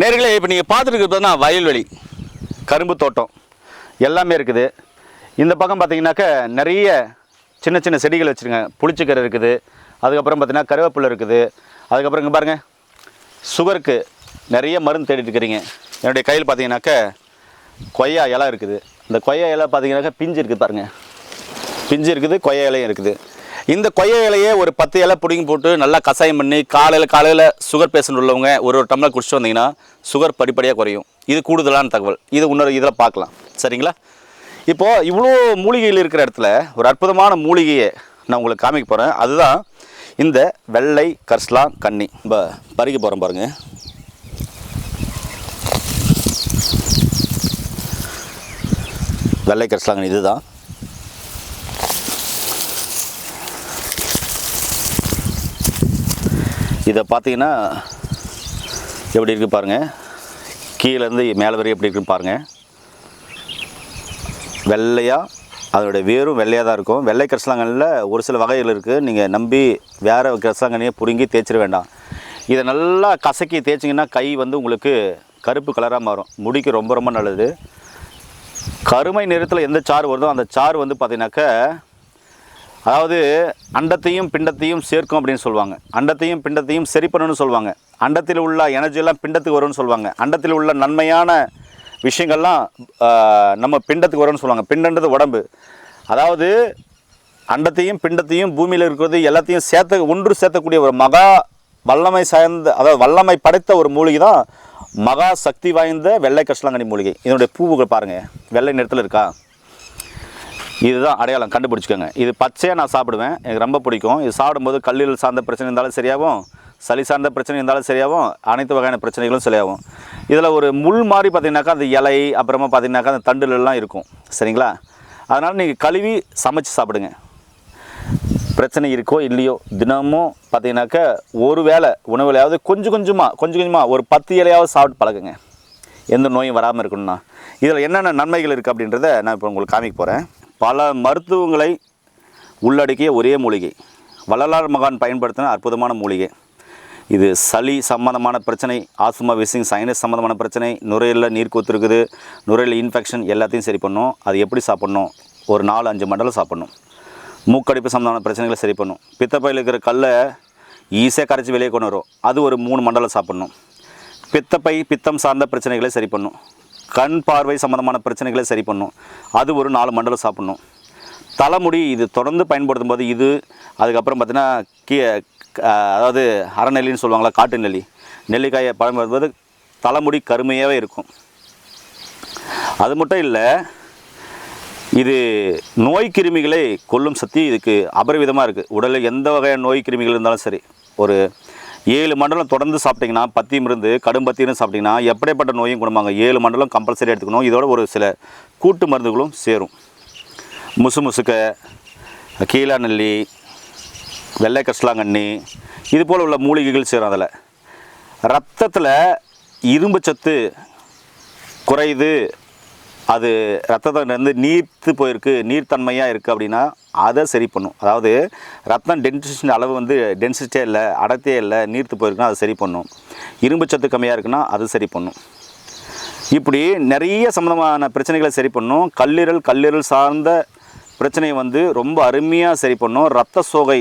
நேர்களே இப்போ நீங்கள் பார்த்துருக்கிறது தான் வயல்வெளி கரும்பு தோட்டம். எல்லாமே இருக்குது. இந்த பக்கம் பார்த்தீங்கன்னாக்க நிறைய சின்ன சின்ன செடிகள் வச்சுருங்க புளிச்சிக்கரை இருக்குது. அதுக்கப்புறம் பார்த்தீங்கன்னா கருவேப்பிலை இருக்குது. அதுக்கப்புறம் இங்கே பாருங்கள் சுகருக்கு நிறைய மருந்து தேடிட்டு இருக்கிறீங்க. என்னுடைய கையில் பார்த்தீங்கன்னாக்க கொய்யா இலை இருக்குது. இந்த கொய்யா இலை பார்த்தீங்கன்னாக்கா பிஞ்சு இருக்குது பாருங்கள் பிஞ்சு இருக்குது கொய்யா இலையும் இருக்குது. இந்த கொய்ய இலையே ஒரு பத்து இலை பிடிங்கி போட்டு நல்லா கசாயம் பண்ணி காலையில் காலையில் சுகர் பேஷண்ட் உள்ளவங்க ஒரு ஒரு டம்ளர் குடிச்சிட்டு வந்தீங்கன்னா சுகர் படிப்படியாக குறையும். இது கூடுதலான தகவல். இது இன்னொரு இதில் பார்க்கலாம். சரிங்களா? இப்போது இவ்வளோ மூலிகையில் இருக்கிற இடத்துல ஒரு அற்புதமான மூலிகையை நான் உங்களுக்கு காமிக்க போகிறேன் அதுதான் இந்த வெள்ளை கர்ஸ்லா கன்னி இப்போ பறிக்க போகிறோம் பாருங்கள் வெள்ளை கர்ஸ்லாங்கண்ணி இதுதான். இதை பார்த்தீங்கன்னா எப்படி இருக்குது பாருங்கள் கீழேருந்து மேலே வரையும் எப்படி இருக்குன்னு பாருங்கள் வெள்ளையாக அதனுடைய வேரும் வெள்ளையாக தான் இருக்கும். வெள்ளை கரிசலாங்கண்ணில் ஒரு சில வகைகள் இருக்குது நீங்கள் நம்பி வேறு கரிசலாங்கண்ணியை பிடுங்கி தேய்ச்சிட வேண்டாம். இதை நல்லா கசக்கி தேய்ச்சிங்கன்னா கை வந்து உங்களுக்கு கருப்பு கலராக மாறும். முடிக்கு ரொம்ப ரொம்ப நல்லது. கருமை நிறத்தில் எந்த சாறு வருதோ அந்த சாறு வந்து பார்த்தீங்கன்னாக்க அதாவது அண்டத்தையும் பிண்டத்தையும் சேர்க்கும் அப்படின்னு சொல்லுவாங்க. அண்டத்தையும் பிண்டத்தையும் சரி பண்ணணும்னு சொல்லுவாங்க. அண்டத்தில் உள்ள எனர்ஜி எல்லாம் பிண்டத்துக்கு வரும்னு சொல்லுவாங்க. அண்டத்தில் உள்ள நன்மையான விஷயங்கள்லாம் நம்ம பிண்டத்துக்கு வரும்னு சொல்லுவாங்க. பிண்டன்றது உடம்பு. அதாவது அண்டத்தையும் பிண்டத்தையும் பூமியில் இருக்கிறது எல்லாத்தையும் சேர்த்த ஒன்று சேர்த்தக்கூடிய ஒரு மகா வல்லமை சார்ந்த அதாவது வல்லமை படைத்த ஒரு மூலிகை தான் மகா சக்தி வாய்ந்த வெள்ளை கஷ்டலாங்கனி மூலிகை. இதனுடைய பூவுகள் பாருங்கள் வெள்ளை நிறத்தில் இருக்கா? இதுதான் அடையாளம் கண்டுபிடிச்சிக்கோங்க. இது பச்சையாக நான் சாப்பிடுவேன். எனக்கு ரொம்ப பிடிக்கும். இது சாப்பிடும்போது கல்லீரல் சார்ந்த பிரச்சனை இருந்தாலும் சரியாகும். சளி சார்ந்த பிரச்சனை இருந்தாலும் சரியாகும். அனைத்து வகையான பிரச்சனைகளும் சரியாகும். இதில் ஒரு முள் மாதிரி பார்த்தீங்கன்னாக்கா அந்த இலை அப்புறமா பார்த்தீங்கன்னாக்கா அந்த தண்டுலெல்லாம் இருக்கும். சரிங்களா? அதனால் நீங்கள் கழுவி சமைச்சு சாப்பிடுங்க. பிரச்சனை இருக்கோ இல்லையோ தினமும் பார்த்தீங்கன்னாக்கா ஒரு வேளை உணவுலையாவது கொஞ்சம் கொஞ்சமாக கொஞ்சம் கொஞ்சமாக ஒரு பத்து இலையாவது சாப்பிட்டு பழகுங்க. எந்த நோயும் வராமல் இருக்கணும்னா. இதில் என்னென்ன நன்மைகள் இருக்குது அப்படின்றத நான் இப்போ உங்களுக்கு காமிக்க போகிறேன் பல மருத்துவங்களை உள்ளடக்கிய ஒரே மூலிகை. வள்ளலார் மகான் பயன்படுத்தின அற்புதமான மூலிகை. இது சளி சம்மந்தமான பிரச்சனை ஆஸ்துமா விசிங் சைனஸ் சம்மந்தமான பிரச்சனை நுரையில் நீர் கொத்து இருக்குது இன்ஃபெக்ஷன் எல்லாத்தையும் சரி பண்ணும். அது எப்படி சாப்பிட்ணும்? ஒரு நாலு அஞ்சு மண்டலம் சாப்பிட்ணும். மூக்கடிப்பு சம்மந்தமான பிரச்சனைகளை சரி பண்ணும். பித்தப்பையில் இருக்கிற கல்லை ஈஸியாக கரைச்சி வெளியே கொண்டு வரும். அது ஒரு மூணு மண்டலம் சாப்பிட்ணும். பித்தப்பை பித்தம் சார்ந்த பிரச்சனைகளை சரி பண்ணும். கண் பார்வை சம்மந்தமான பிரச்சனைகளை சரி பண்ணும். அது ஒரு நாலு மண்டலம் சாப்பிட்ணும். தலைமுடி இது தொடர்ந்து பயன்படுத்தும் போது இது அதுக்கப்புறம் பார்த்தீங்கன்னா கீ அதாவது அறநெல்லின்னு சொல்லுவாங்களா காட்டு நெல்லி. நெல்லிக்காயை பயன்படுத்தும்போது தலைமுடி கருமையாகவே இருக்கும். அது மட்டும் இல்லை இது நோய் கிருமிகளை கொல்லும் சக்தி இதுக்கு அபரிவிதமாக இருக்குது உடலில் எந்த வகையான நோய் கிருமிகள் இருந்தாலும் சரி ஒரு ஏழு மண்டலம் தொடர்ந்து சாப்பிட்டிங்கன்னா பத்தியும் இருந்து கடும் பத்தியும் சாப்பிட்டிங்கன்னா எப்படிப்பட்ட நோயும் குணமாங்க? ஏழு மண்டலம் கம்பல்சரி எடுத்துக்கணும். இதோட ஒரு சில கூட்டு மருந்துகளும் சேரும். முசு முசுக்க கீழா நெல்லி வெள்ளை கஷ்லாங்கண்ணி இது போல் உள்ள மூலிகைகள் சேரும் அதில். ரத்தத்தில் இரும்பு சத்து குறையுது. அது ரத்தத்தில் இருந்து நீர்த்து போயிருக்கு நீர்த்தன்மையாக இருக்குது அப்படின்னா அதை சரி பண்ணும். அதாவது ரத்தம் டென்சிஷன் அளவு வந்து டென்சிட்டியே இல்லை அடர்த்தியே இல்லை நீர்த்து போயிருக்குன்னா அதை சரி பண்ணும். இரும்பு சத்து கம்மியாக இருக்குன்னா அது சரி பண்ணும். இப்படி நிறைய சம்மந்தமான பிரச்சனைகளை சரி பண்ணும். கல்லீரல் கல்லீரல் சார்ந்த பிரச்சனையை வந்து ரொம்ப அருமையாக சரி பண்ணும். ரத்த சோகை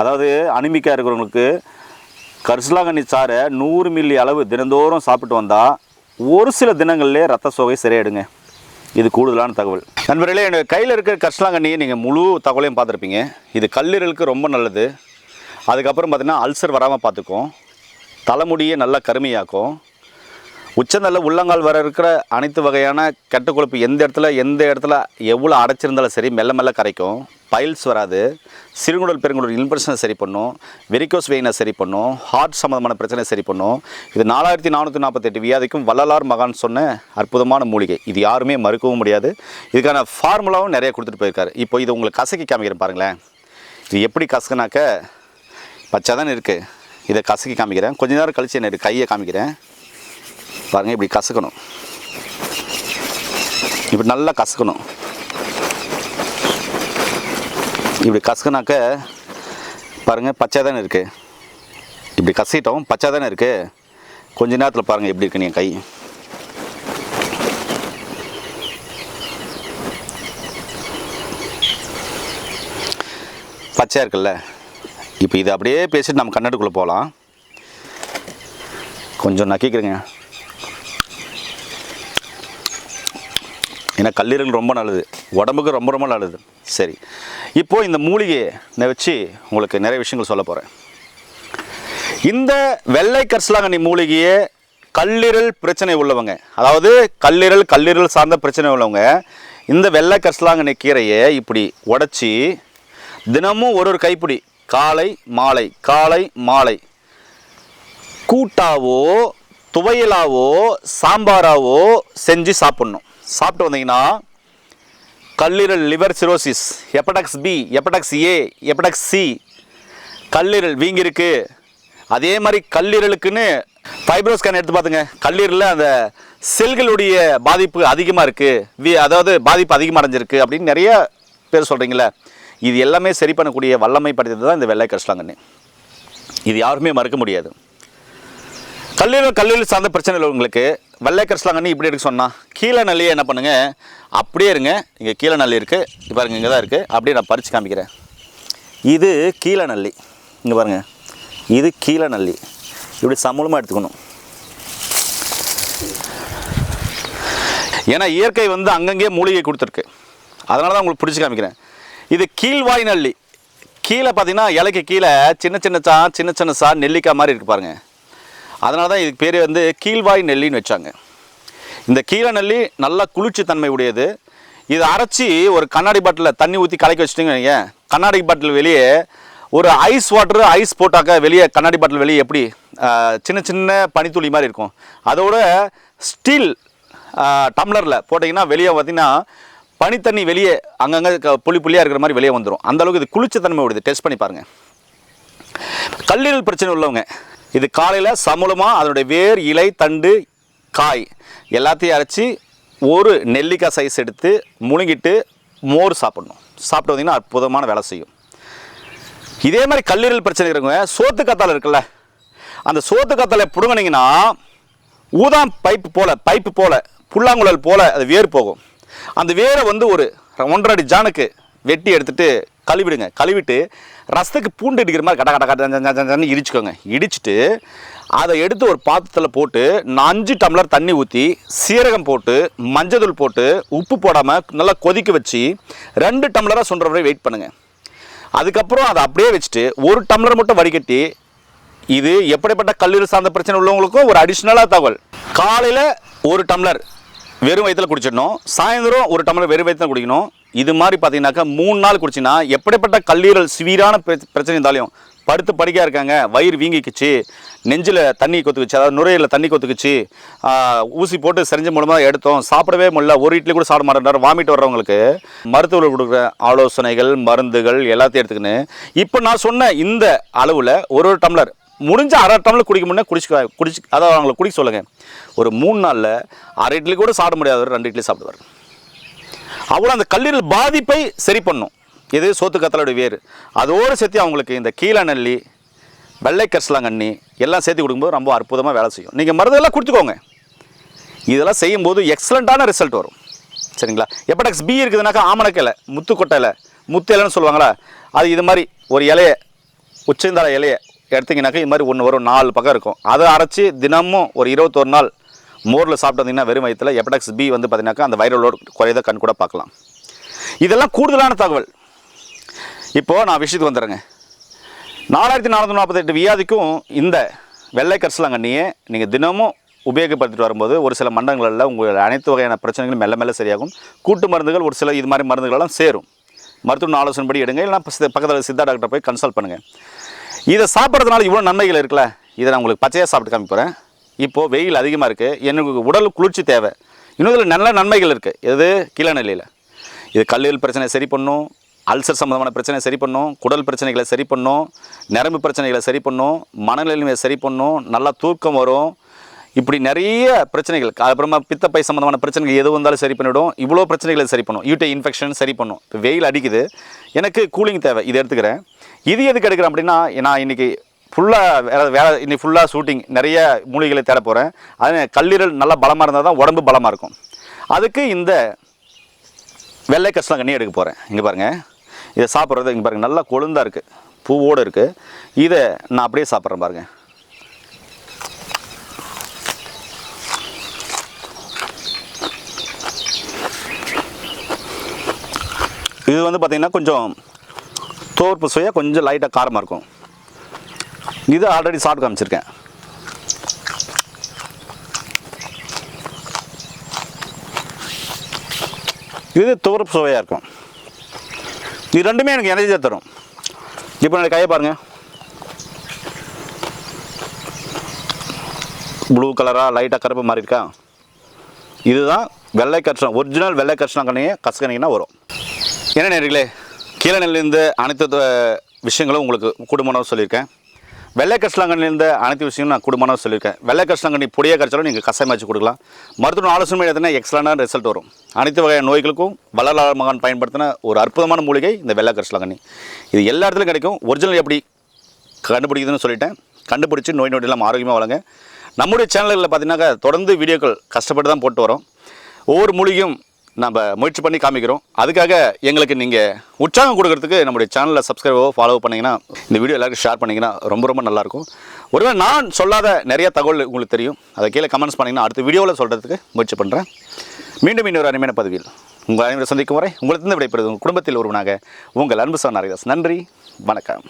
அதாவது அனிமிக்காக இருக்கிறவங்களுக்கு கரிசலாங்கண்ணி சாறை நூறு மில்லி அளவு தினந்தோறும் சாப்பிட்டு வந்தால் ஒரு சில தினங்கள்லேயே ரத்த சோகை சரியாயிடுங்க இது கூடுதலான தகவல். நண்பர்களே எனக்கு கையில் இருக்கிற கஷ்டலாங்கண்ணியை நீங்கள் முழு தகவலையும் பார்த்துருப்பீங்க. இது கல்லீரலுக்கு ரொம்ப நல்லது. அதுக்கப்புறம் பார்த்திங்கன்னா அல்சர் வராமல் பார்த்துக்கும். தலைமுடியை நல்லா கருமையாக்கும். உச்சந்தல்ல உள்ளங்கால் வர இருக்கிற அனைத்து வகையான கெட்ட கொழுப்பு எந்த இடத்துல எந்த இடத்துல எவ்வளோ அடைச்சிருந்தாலும் சரி மெல்ல மெல்ல கரைக்கும். பைல்ஸ் வராது. சிறுகுடல் பெருங்குடல் இன்ஃபெக்ஷனை சரி பண்ணும். வெரிகோஸ் வெயினை சரி பண்ணும். ஹார்ட் சம்மந்தமான பிரச்சனை சரி பண்ணும். இது நாலாயிரத்தி நானூற்றி நாற்பத்தெட்டு வியாதிக்கும் வள்ளலார் மகான் சொன்ன அற்புதமான மூலிகை. இது யாருமே மறுக்கவும் முடியாது. இதுக்கான ஃபார்முலாவும் நிறைய கொடுத்துட்டு போயிருக்காரு. இப்போ இது உங்களுக்கு கசக்கி காமிக்கிறேன் பாருங்களேன். இது எப்படி கசக்குனாக்க பச்சை தானே இருக்குது இதை கசக்கி காமிக்கிறேன். கொஞ்ச நேரம் கழித்து என்ன கையை காமிக்கிறேன். பாருங்கள் இப்படி கசக்கணும். இப்படி நல்லா கசக்கணும். இப்படி கசக்குனாக்க பாருங்கள் பச்சை தானே இருக்குது இப்படி கசிட்டோம் பச்சை தானே இருக்குது கொஞ்ச நேரத்தில் பாருங்கள் எப்படி இருக்கு என் கை. பச்சையாக இருக்குல்ல? இப்போ இது அப்படியே பேசிட்டு நம்ம கண்ணாடிக்குள்ளே போகலாம். கொஞ்சம் நக்கிக்கிறேங்க. ஏன்னா கல்லீரல் ரொம்ப நல்லது. உடம்புக்கு ரொம்ப ரொம்ப நல்லது. சரி. இப்போது இந்த மூலிகையை வச்சு உங்களுக்கு நிறைய விஷயங்கள் சொல்ல போகிறேன் இந்த வெள்ளை கரிசலாங்கண்ணி மூலிகையை கல்லீரல் பிரச்சனை உள்ளவங்க. அதாவது கல்லீரல் கல்லீரல் சார்ந்த பிரச்சனை உள்ளவங்க இந்த வெள்ளை கரிசலாங்கண்ணி கீரையை இப்படி உடச்சி தினமும் ஒரு ஒரு கைப்பிடி காலை மாலை காலை மாலை கூட்டாவோ துவையலாவோ சாம்பாராவோ செஞ்சு சாப்பிட்ணும். சாப்பிட்டு வந்தீங்கன்னா கல்லீரல் liver cirrhosis hepatitis B hepatitis A hepatitis C கல்லீரல் வீங்கிருக்கு அதே மாதிரி கல்லீரலுக்குன்னு ஃபைப்ரோஸ்கேன் எடுத்து பார்த்துங்க. கல்லீரலில் அந்த செல்களுடைய பாதிப்பு அதிகமாக இருக்குது வி அதாவது பாதிப்பு அதிகமாக அடைஞ்சிருக்கு அப்படின்னு நிறைய பேர் சொல்கிறீங்களே இது எல்லாமே சரி பண்ணக்கூடிய வல்லமை படுத்தது தான் இந்த வெள்ளை கரிசலாங்கண்ணி. இது யாருமே மறுக்க முடியாது. கல்லீரல் கல்லீரல் சார்ந்த பிரச்சனை உங்களுக்கு வெள்ளை கரிசலாங்கண்ணி இப்படி இருக்கு சொன்னால் கீழே நல்லியை என்ன பண்ணுங்கள் அப்படியே இருங்க. இங்கே கீழே நல்லி இருக்குது இப்போ பாருங்க இங்கே தான் இருக்குது அப்படியே நான் பறித்து காமிக்கிறேன். இது கீழே நல்லி. இங்கே பாருங்க. இது கீழே நல்லி. இப்படி சமூலமாக எடுத்துக்கணும். ஏன்னா இயற்கை வந்து அங்கங்கே மூலிகை கொடுத்துருக்கு. அதனால தான் உங்களுக்கு பிடிச்சி காமிக்கிறேன். இது கீழ்வாய் நல்லி. கீழே பார்த்தீங்கன்னா இலைக்கு கீழே சின்ன சின்ன சா சின்ன சின்ன சா நெல்லிக்காய் மாதிரி இருக்குது பாருங்கள் அதனால தான் இதுக்கு பேர் வந்து கீழ்வாய் நெல்லின்னு வச்சாங்க. இந்த கீழ நெல்லி நல்லா குளிர்ச்சி தன்மை உடையது. இதை அரைச்சி ஒரு கண்ணாடி பாட்டிலில் தண்ணி ஊற்றி கலக்கி வச்சிட்டிங்க வைங்க. கண்ணாடி பாட்டில் வெளியே ஒரு ஐஸ் வாட்டர் ஐஸ் போட்டாக்க வெளியே கண்ணாடி பாட்டில் வெளியே எப்படி சின்ன சின்ன பனித்துளி மாதிரி இருக்கும். அதோட ஸ்டீல் டம்ளரில் போட்டிங்கன்னா வெளியே பார்த்தீங்கன்னா பனித்தண்ணி வெளியே அங்கங்கே புளி புள்ளியாக இருக்கிற மாதிரி வெளியே வந்துடும் அந்தளவுக்கு இது குளிர்ச்சி தன்மை உடையது. டெஸ்ட் பண்ணி பாருங்கள் கல்லீரல் பிரச்சனை உள்ளவங்க. இது காலையில் சமூலமாக அதனுடைய வேர் இலை தண்டு காய் எல்லாத்தையும் அரைச்சி ஒரு நெல்லிக்காய் சைஸ் எடுத்து முழுங்கிட்டு மோர் சாப்பிடணும். சாப்பிட்டு வந்தீங்கன்னா அற்புதமான வேலை செய்யும். இதே மாதிரி கல்லீரல் பிரச்சனை இருக்கிறவங்க சோத்து கத்தாழை இருக்குல்ல அந்த சோத்து கத்தாலை பிடுங்கினீங்கன்னா ஊதாம் பைப்பு போல் பைப்பு போல் புல்லாங்குழல் போல் அது வேர் போகும். அந்த வேரை வந்து ஒரு ஒன்றரை அடி ஜானுக்கு வெட்டி எடுத்துகிட்டு கழுவிடுங்க. கழுவிட்டு ரசத்துக்கு பூண்டு இடிக்கிற மாதிரி கட்ட கட்ட கட இடிச்சுக்கோங்க. இடிச்சுட்டு அதை எடுத்து ஒரு பாத்திரத்தில் போட்டு நான் அஞ்சு டம்ளர் தண்ணி ஊற்றி சீரகம் போட்டு மஞ்சள் போட்டு உப்பு போடாமல் நல்லா கொதிக்க வச்சு ரெண்டு டம்ளராக சொல்கிற வரை வெயிட் பண்ணுங்கள் அதுக்கப்புறம் அதை அப்படியே வச்சுட்டு ஒரு டம்ளர் மட்டும் வடிகட்டி இது எப்படிப்பட்ட கல்லூரி சார்ந்த பிரச்சனை உள்ளவங்களுக்கும் ஒரு அடிஷ்னலாக தகவல். காலையில் ஒரு டம்ளர் வெறும் வயிற்றில் குடிச்சிடணும். சாயந்தரம் ஒரு டம்ளர் வெறும் வயிற்றில் குடிக்கணும். இது மாதிரி பார்த்தீங்கன்னாக்கா மூணு நாள் குடிச்சின்னா எப்படிப்பட்ட கல்லீரல் சிவியரான பிர- பிரச்சனை இருந்தாலும் படுத்து படிக்கா இருக்காங்க வயிறு வீங்கிக்குச்சு நெஞ்சில் தண்ணி கொத்துக்குச்சு அதாவது நுரையில் தண்ணி கொத்துக்குச்சு ஊசி போட்டு செஞ்ச மூலமாக எடுத்தோம் சாப்பிடவே முடியல ஒரு இட்லி கூட சாப்பிட மாட்டேன்றார் வாமிட் வர்றவங்களுக்கு. மருத்துவர்கள் கொடுக்குற ஆலோசனைகள் மருந்துகள் எல்லாத்தையும் எடுத்துக்கின்னு இப்போ நான் சொன்ன இந்த அளவில் ஒரு ஒரு டம்ளர் முடிஞ்ச அரை டம்ளர் குடிக்க முன்னே குடிச்சு குடிச்சு அதாவது அவங்களை குடிக்க சொல்லுங்கள் ஒரு மூணு நாளில் அரை இட்லி கூட சாப்பிட முடியாதவர் ரெண்டு இட்லி சாப்பிடுவார். அவ்வளோ அந்த கல்லீரல் பாதிப்பை சரி பண்ணும். இது சோத்து கத்தலோட வேர். அதோடு சேர்த்து அவங்களுக்கு இந்த கீழே நெல்லி வெள்ளை கரிசலாங்கண்ணி எல்லாம் சேர்த்து கொடுக்கும்போது ரொம்ப அற்புதமாக வேலை செய்யும். நீங்கள் மருந்தெல்லாம் கொடுத்துக்கோங்க இதெல்லாம் செய்யும்போது எக்ஸலண்ட்டான ரிசல்ட் வரும். சரிங்களா? எப்படக்ஸ் பி இருக்குதுனாக்கா ஆமணக்கு இலை முத்து இலை முத்து இலைன்னு சொல்லுவாங்களா? அது இது மாதிரி ஒரு இலையை உச்சந்தலை இலையை எடுத்தீங்கன்னாக்கா இது மாதிரி ஒன்று வரும் நாலு பக்கம் இருக்கும். அதை அரைச்சி தினமும் ஒரு இருபத்தொரு நாள் மோரில் சாப்பிட்டு வந்தீங்கன்னா வெறும் வயிற்றில் எப்படக்ஸ் பி வந்து பார்த்தீங்கன்னாக்கா அந்த வைரலோடு குறையதை கண் கூட பார்க்கலாம். இதெல்லாம் கூடுதலான தகவல். இப்போது நான் விஷயத்துக்கு வந்துடுறேங்க. நாலாயிரத்தி நானூற்றி நாற்பத்தெட்டு வியாதிக்கும் இந்த வெள்ளை கரிசலாங்கண்ணியை நீங்கள் தினமும் உபயோகப்படுத்திட்டு வரும்போது ஒரு சில மண்டலங்களில் உங்கள் அனைத்து வகையான பிரச்சனைகளும் மெல்ல மெல்ல சரியாகும். கூட்டு மருந்துகள் ஒரு சில இது மாதிரி மருந்துகளெல்லாம் சேரும். மருத்துவ ஆலோசனைப்படி எடுங்க. இல்லைனா பக்கத்தில் சித்தா டாக்டர் போய் கன்சல்ட் பண்ணுங்கள் இதை சாப்பிட்றதுனால இவ்வளோ நன்மைகள் இருக்குல்ல? இதை நான் உங்களுக்கு பச்சையாக சாப்பிட்டு காமிப்பேன் இப்போது வெயில் அதிகமாக இருக்குது எனக்கு உடல் குளிர்ச்சி தேவை. இன்னும் இதில் நல்ல நன்மைகள் இருக்குது எது? கீழநிலையில் இது கல்லீரல் பிரச்சனை சரி பண்ணும். அல்சர் சம்மந்தமான பிரச்சனையை சரி பண்ணும். குடல் பிரச்சனைகளை சரி பண்ணும். நரம்பு பிரச்சனைகளை சரி பண்ணும். மனநிலைமையை சரி பண்ணும். நல்லா தூக்கம் வரும். இப்படி நிறைய பிரச்சனைகள். அப்புறமா பித்தப்பை சம்மந்தமான பிரச்சனைகள் எது வந்தாலும் சரி பண்ணிவிடும் இவ்வளோ பிரச்சனைகளை சரி பண்ணும். யூட்டை இன்ஃபெக்ஷன் சரி பண்ணும். இப்போ வெயில் அடிக்குது. எனக்கு கூலிங் தேவை. இதை எடுத்துக்கிறேன். இது எதுக்கு எடுக்கிறேன் அப்படின்னா நான் இன்றைக்கி ஃபுல்லாக வேறு வேலை இன்னைக்கு ஃபுல்லாக ஷூட்டிங் நிறைய மூலிகளை தேட போகிறேன் அது கல்லீரல் நல்லா பலமாக இருந்தால் தான் உடம்பு பலமாக இருக்கும். அதுக்கு இந்த வெள்ளை கஷ்டங்கண்ணி எடுக்க போகிறேன் இங்கே பாருங்கள் இதை சாப்பிட்றது இங்கே பாருங்கள் நல்லா கொழுந்தாக இருக்குது பூவோடு இருக்குது இதை நான் அப்படியே சாப்பிட்றேன் பாருங்கள் இது வந்து பார்த்திங்கன்னா கொஞ்சம் தோற்பு சுவையாக கொஞ்சம் லைட்டாக காரமாக இருக்கும். இது ஆல்ரெடி சாப்பிட்டு காமிச்சிருக்கேன். இது துவரப்பு சுவையாக இருக்கும். இது ரெண்டுமே எனக்கு எனர்ஜி தரும். இப்போ என்னோட கையை பாருங்கள் ப்ளூ கலராக லைட்டாக கருப்பு மாதிரி இருக்கா? இதுதான் வெள்ளை கஷ்டம் ஒரிஜினல் வெள்ளை கஷ்டம் கண்ணையே கசகனிங்கன்னா வரும். என்ன நேர்களே கீழே நெல்லிருந்து அனைத்து விஷயங்களும் உங்களுக்கு குடும்பமாக சொல்லியிருக்கேன். வெள்ளை கஷ்டங்கண்ணிலிருந்து அனைத்து விஷயங்களும் நான் குடும்பமாக சொல்லியிருக்கேன். வெள்ளை கஷ்டங்கண்ணி பொடியாக கரைச்சாலும் நீங்கள் கசாயம் வச்சு கொடுக்கலாம். மருத்துவ ஆலோசனை எதுனா எக்ஸலண்டான ரிசல்ட் வரும். அனைத்து வகையான நோய்களுக்கும் வள்ளலார் மகான் பயன்படுத்தின ஒரு அற்புதமான மூலிகை இந்த வெள்ளை கஷ்டங்கண்ணி இது எல்லா இடத்துலையும் கிடைக்கும். ஒரிஜினல் எப்படி கண்டுபிடிக்குதுன்னு சொல்லிட்டேன். கண்டுபிடிச்சி நோய் நொடி இல்லாமல் ஆரோக்கியமாக வளங்க நம்முடைய சேனல்களில் பார்த்தீங்கன்னாக்கா தொடர்ந்து வீடியோக்கள் கஷ்டப்பட்டு தான் போட்டு வரோம். ஒவ்வொரு மூலிகையும் நம்ம முயற்சி பண்ணி காமிக்கிறோம். அதுக்காக எங்களுக்கு நீங்கள் உற்சாகம் கொடுக்கறதுக்கு நம்முடைய சேனலில் சப்ஸ்கிரைபோ ஃபாலோ பண்ணிங்கன்னா இந்த வீடியோ எல்லாருக்கும் ஷேர் பண்ணிங்கன்னா ரொம்ப ரொம்ப நல்லாயிருக்கும். ஒருவேளை நான் சொல்லாத நிறைய தகவல் உங்களுக்கு தெரியும். அதை கீழே கமெண்ட்ஸ் பண்ணிங்கன்னா அடுத்த வீடியோவில் சொல்கிறதுக்கு முயற்சி பண்ணுறேன் மீண்டும் இன்னொரு அருமையான பதவியில் உங்கள் அனைவரும் சந்திக்கும் வரை உங்களுக்கு விடைபெறுவது உங்கள் குடும்பத்தில் ஒருவனாக உங்கள் அன்பு சார் நரேதாஸ் நன்றி வணக்கம்.